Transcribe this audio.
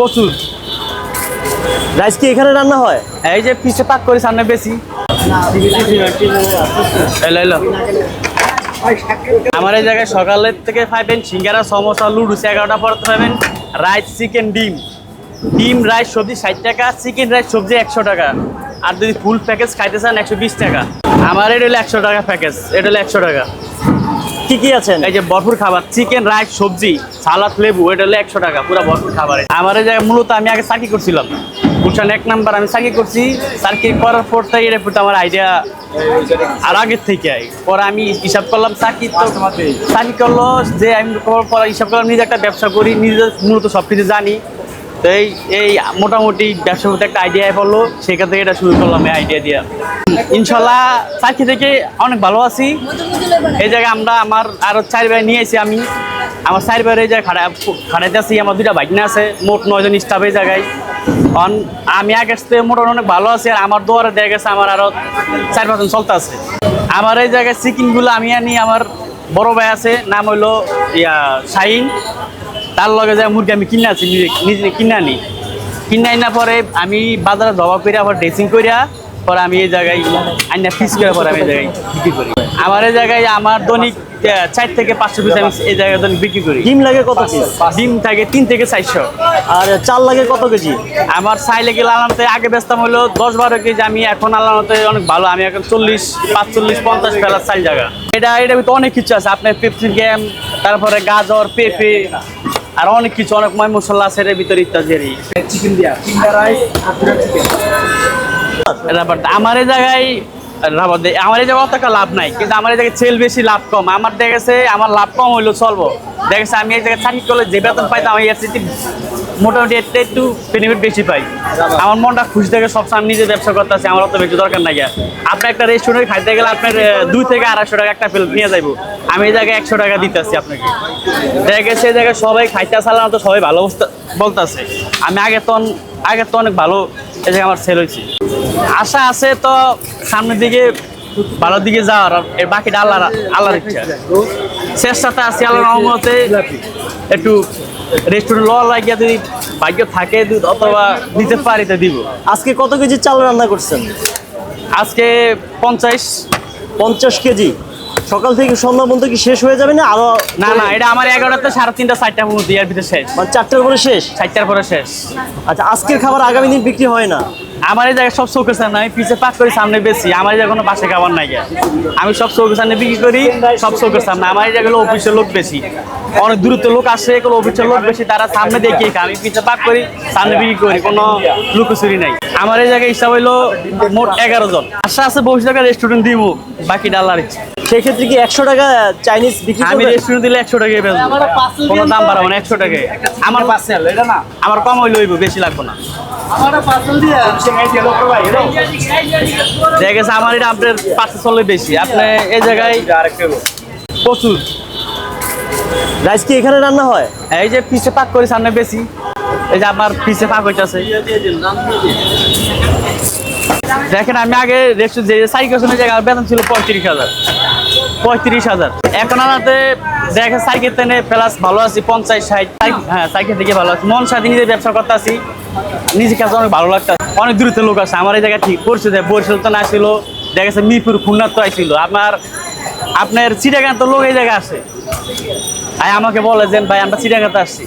প্রচুর। রাইস কি এখানে রান্না হয়? এই যে পিছে পাক করে সামনে বেশি। আমার এই জায়গায় সকালের থেকে পাইবেন সিঙ্গারা, সমোসা লুডুস এগারোটা পরে পাবেন রাইস চিকেন ডিম। ডিম রাইস সবজি ষাট টাকা চিকেন রাইস সবজি একশো টাকা। আর যদি ফুল প্যাকেজ খাইতে চান একশো বিশ টাকা। আমার এটা হলো একশো টাকা প্যাকেজ এটা হলো একশো টাকা। কি কি আছেন এই যে ভরপুর খাবার চিকেন রাইস সবজি সালাদ লেবু এটা হলো একশো টাকা পুরো ভরপুর খাবার। আমার এই জায়গায় মূলত আমি আগে চাকরি করছিলাম। গুলশান এক নাম্বার আমি চাকরি করছি। চাকরি করার পর এর প্রতি আমার আইডিয়া আর আগের থেকে পরে আমি হিসাব করলাম চাকরি তো চাকরি করল যে আমি পর হিসাব করলাম নিজে একটা ব্যবসা করি নিজে মূলত সব কিছু জানি। এই এই মোটামুটি ব্যবসার প্রতি একটা আইডিয়া পড়ল, সেখান থেকে এটা শুরু করলাম এই আইডিয়া দিয়ে। ইনশাল্লাহ চাকরি থেকে অনেক ভালো আছি। এই জায়গায় আমরা, আমার আরও চার ভাই নিয়ে এসেছি আমি। আমার চার ভাইয়ের এই জায়গায় খাড়া, খাড়াইতে আছি, আমার দুইটা বাইক নিয়ে আছে, মোট নয়জন স্টাফ এই জায়গায়। অন, আমি আগের থেকে মোটামুটি অনেক ভালো আছি, আর আমার দোয়ারে দেখা গেছে আমার আরও চার পাঁচজন চলতে আছে। আমার এই জায়গায় চিকেনগুলো আমি আনি, আমার বড় ভাই আছে, নাম হইল ইয়া শাহিন। তার লগে যায় মুরগি আমি কিনে আছি নিজে নিজে কিনে আনি। কিনে আনা পরে আমি বাজারে জবা করে আবার ড্রেসিং করিয়া পরে আমি এই জায়গায় আইনা ফিস করে পরে আমি এই জায়গায় বিক্রি করি। আমার এই জায়গায় আমার দৈনিক চার থেকে পাঁচশো পিস আমি এই জায়গায় দৈনিক বিক্রি করি। ডিম লাগে কত পিস ডিম থাকে তিন থেকে চারশো। আর চাল লাগে কত কেজি? আমার সাইলে গেলে আলামতে আগে ব্যস্তাম হলো দশ বারো কেজি আমি এখন আলামতে অনেক ভালো আমি এখন চল্লিশ পাঁচচল্লিশ পঞ্চাশ ফেলার চাল জায়গা। এটা এটার ভিতরে অনেক কিছু আছে আপনার পেপসি গেম তারপরে গাজর পেঁপে আর অনেক কিছু অনেক ময় মশলা আছে এর ভিতরে ইত্যাদি। চিকেন দিয়া চিকেন রাইস চিকেন রাবার আমার জায়গায় আমার এই জায়গায় অত একটা লাভ নাই, কিন্তু আমার এই জায়গায় সেল বেশি, লাভ কম। আমার দেখা গেছে, আমার লাভ কম হইলেও চলবো। দেখা গেছে, আমি এই জায়গায় চাকরি করলে যে বেতন পাইতাম আমি এর মোটামুটি এর একটু বেনিফিট বেশি পাই। আমার মনটা খুশি থেকে, সবসময় আমি নিজে ব্যবসা করতে আছি আমার অত বেশি দরকার নাই। আপনার একটা রেস্টুরেন্টে খাইতে গেলে আপনার দুই থেকে আড়াইশো টাকা একটা প্লেট নিয়ে যাইবো। আমি এই জায়গায় একশো টাকা দিতে আসছি আপনাকে। দেখা গেছে, এই জায়গায় সবাই খাইতে আসালাম তো সবাই ভালো বলতেছে। আমি আগে তো অন- আগে তো অনেক ভালো এই জায়গায় আমার সেল হয়েছে। আশা আছে তো সামনের দিকে ভালোর দিকে যাওয়ার। আর এর বাকিটা আল্লাহ আল্লাহর ইচ্ছা। চেষ্টাতে আছি আল্লাহর রহমতে একটু রেস্টুরেন্ট ল লাগিয়ে যদি ভাগ্য থাকে যদি অথবা দিতে পারি তো দিব। আজকে কত কেজি চাল রান্না করছেন? আজকে পঞ্চাশ। পঞ্চাশ কেজি। সকাল থেকে সন্ধ্যা পর্যন্ত কি শেষ হয়ে যাবে না? আরও না না এটা আমার এগারোটাতে সাড়ে তিনটা চারটা পর্যন্ত এর ভিতরে শেষ। মানে চারটার পরে শেষ? চারটার পরে শেষ। আচ্ছা আজকের খাবার আগামী দিন বিক্রি হয় না? আমার এই জায়গায় সব চৌকের সামনে আমি পিছে পাক করি সামনে বেশি। আমার এই জায়গায় কোনো পাশে খাবার নাই আমি সব চৌকের সামনে বিক্রি করি সব চৌকের সামনে আমার এই জায়গায় অফিসের লোক বেশি। অনেক দূরত্ব লোক আসে এগুলো অফিসের লোক বেশি তারা সামনে দেখিয়ে খায়। আমি পিছে পাক করি সামনে বিক্রি করি কোনো লুকোচুরি নাই। আমার এই জায়গায় হিসাব হইল মোট এগারো জন। আশা আছে বসে টাকা রেস্টুরেন্ট দিব বাকি ডালার ইচ্ছা। সেক্ষেত্রে কি একশো টাকা চাইনিজ বিক্রি আমি রেস্টুরেন্ট দিলে একশো টাকায় বেচবো। কোনো দাম বাড়াবো না একশো টাকায়। আমার পার্সেল এটা না? আমার কম হইলে হইব বেশি লাগবো না। দেখা গেছে আমার এটা আপনার পাশে চলে বেশি। আপনি এই জায়গায় প্রচুর। রাইস কি এখানে রান্না হয়? এই যে পিছে পাক করি সামনে বেশি। এই যে আমার পিছে পাক হইতেছে। দেখেন আমি আগে রেস্টুরেন্ট যে জায়গা বেতন ছিল পঁয়ত্রিশ হাজার। পঁয়ত্রিশ হাজার। এখন আমাতে দেখে সাইকেল টেনে প্লাস ভালো আছি পঞ্চাশ ষাট। হ্যাঁ সাইকেল থেকে ভালো আছি। মন সাথে নিজে ব্যবসা করতে আছি নিজে কাছে অনেক ভালো লাগতো অনেক দূরতে লোক আছে। আমার এই জায়গা ঠিক যে, বরিশাল তো না ছিল, দেখা গেছে মিরপুর খুলনার তো আইছিল আপনার আপনার চিটাগান তো লোক এই জায়গায় আছে। আর আমাকে বলে যে, ভাই, আমরা চিটাগাতে আসছি।